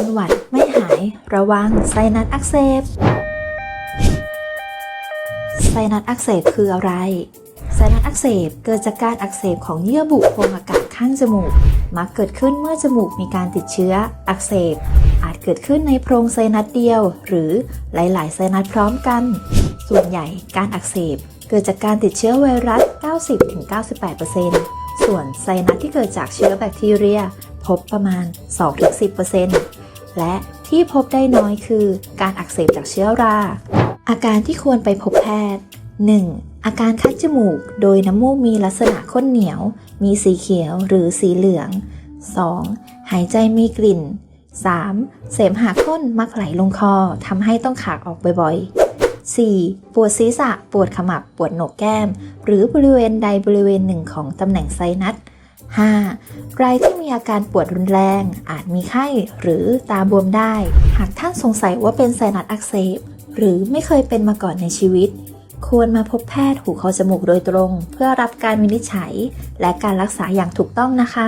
เป็นหวัดไม่หายระวังไซนัสอักเสบ ไซนัสอักเสบคืออะไร ไซนัสอักเสบเกิดจากการอักเสบของเยื่อบุโพรงอากาศข้างจมูก มักเกิดขึ้นเมื่อจมูกมีการติดเชื้ออักเสบ อาจเกิดขึ้นในโพรงไซนัสเดียว หรือหลาย ๆ ไซนัสพร้อมกัน ส่วนใหญ่การอักเสบเกิดจากการติดเชื้อไวรัส 90-98%ส่วนไซนัสที่เกิดจากเชื้อแบคทีเรียพบประมาณ 2-10% และที่พบได้น้อยคือการอักเสบจากเชื้อรา อาการที่ควรไปพบแพทย์ 1. อาการคัดจมูก โดยน้ำมูกมีลักษณะข้นเหนียว มีสีเขียวหรือสีเหลือง 2. หายใจมีกลิ่น 3. เสมหะข้นมักไหลลงคอทำให้ต้องขากออกบ่อยๆ 4. ปวดศีรษะ ปวดขมับ ปวดโหนกแก้ม หรือบริเวณใดบริเวณหนึ่งของตำแหน่งไซนัส 5. รายที่มีอาการปวดรุนแรง อาจมีไข้หรือตาบวมได้ หากท่านสงสัยว่าเป็นไซนัสอักเสบ หรือไม่เคยเป็นมาก่อนในชีวิต ควรมาพบแพทย์หูคอจมูกโดยตรง เพื่อรับการวินิจฉัย และการรักษาอย่างถูกต้องนะคะ